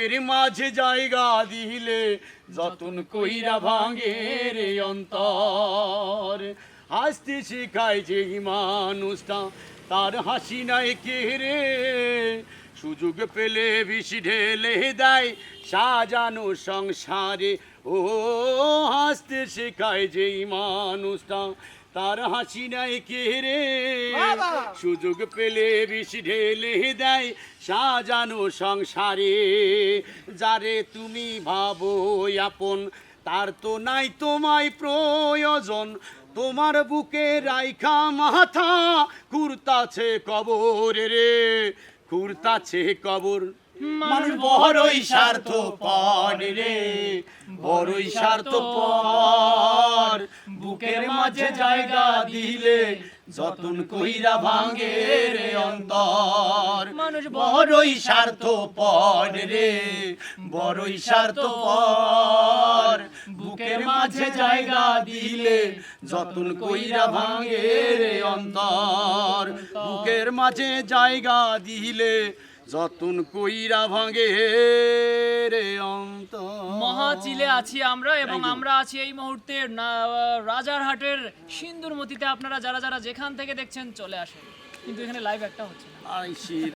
বুকের মাঝে জায়গা দিলে যতন কইরা ভাঙে রে অন্তর। হাসতে শেখায় যে মানুষটা তার হাসি নাই কে রে? সুযোগ পেলে বেশি ঢেলে দেয় সাজানো সংসারে। ও হাসতে শেখায় যেই মানুষটা তার হাসি নাই কে রে? সুযোগ পেলে বেশি ঢেলে দেয় সাজানো সংসারে। যারে তুমি ভাবো আপন তার তো নাই তোমায় প্রয়োজন। তোমার বুকে রাইখা মাথা কুর্তাছে কবর রে। কুর্তাছে কবর। মানুষ বড়ই স্বার্থ পর রে। বড়ই স্বার্থ পর বুকের মাঝে জায়গা দিলে যতন কইরা ভাঙে রে অন্তর। মানুষ বড়ই স্বার্থ পর রে বড়ই স্বার্থ পর বুকের মাঝে জায়গা দিলে যতন কইরা ভাঙে রে অন্তর। বুকের মাঝে জায়গা দিলে যতন কইরা ভাঙে রে চিলে মহাচিলে আছি আমরা এবং আমরা আছি এই মুহূর্তে না- সিন্দুর মতিতে। আপনারা যারা যারা যেখান থেকে দেখছেন চলে আসেন। কিন্তু এখানে লাইভ একটা হচ্ছে না।